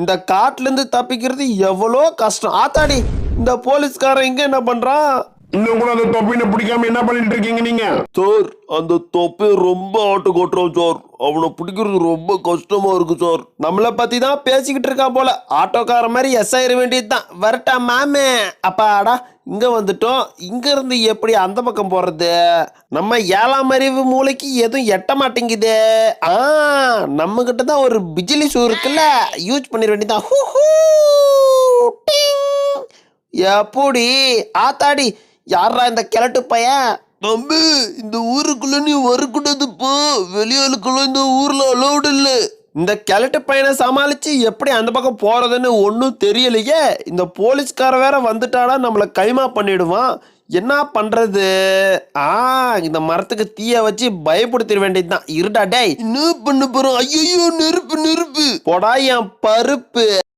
இந்த காட்டுல இருந்து தப்பிக்கிறது எவ்வளோ கஷ்டம். ஆத்தாடி இந்த போலீஸ்காரன் இங்க என்ன பண்றான் இன்னும் கூட அந்த தொப்பினை பிடிக்காம என்ன பண்ணிட்டு இருக்கீங்க நீங்க? சார் அந்த தொப்பை ரொம்ப ஆட்டு கொட்டுறான் சார். அவனை பிடிக்கிறது ரொம்ப கஷ்டமா இருக்கு சார். நம்மளை பத்தி தான் பேசிக்கிட்டு இருக்கான் போல. ஆட்டோக்கார மாதிரி எஸ் ஆயிர வேண்டியது தான் வரட்டா மாமே. அப்பாடா இங்க வந்துட்டோம். இங்க இருந்து எப்படி அந்த பக்கம் போறது? நம்ம ஏழாம் அறிவு மூளைக்கு எதுவும் எட்ட மாட்டேங்குதே. ஆ நம்ம கிட்ட தான் ஒரு பிஜிலி ஷூ இருக்குல்ல யூஸ் பண்ணிட வேண்டியதான் ஹூ ஹூ, எப்படி? ஆத்தாடி யாரா இந்த கிழட்டு பையன்? தம்பி இந்த ஊருக்குள்ள நீ போ. வெளியாளுக்குள்ள இந்த ஊர்ல அலௌடு இல்ல. இந்த கிழட்டு பையனை சமாளிச்சு எப்படி அந்த பக்கம் போறதுன்னு ஒன்றும் தெரியலையே. இந்த போலீஸ்கார வேற வந்துட்டாடா நம்மளை கைமா பண்ணிடுவான். என்ன பண்றது? ஆ இந்த மரத்துக்கு தீய வச்சு பயப்படுத்திட வேண்டியதுதான். இருடா டேய். என்ன பண்ண போறோம் ஐயோ நெருப்பு நெருப்பு. போடா என் பருப்பு.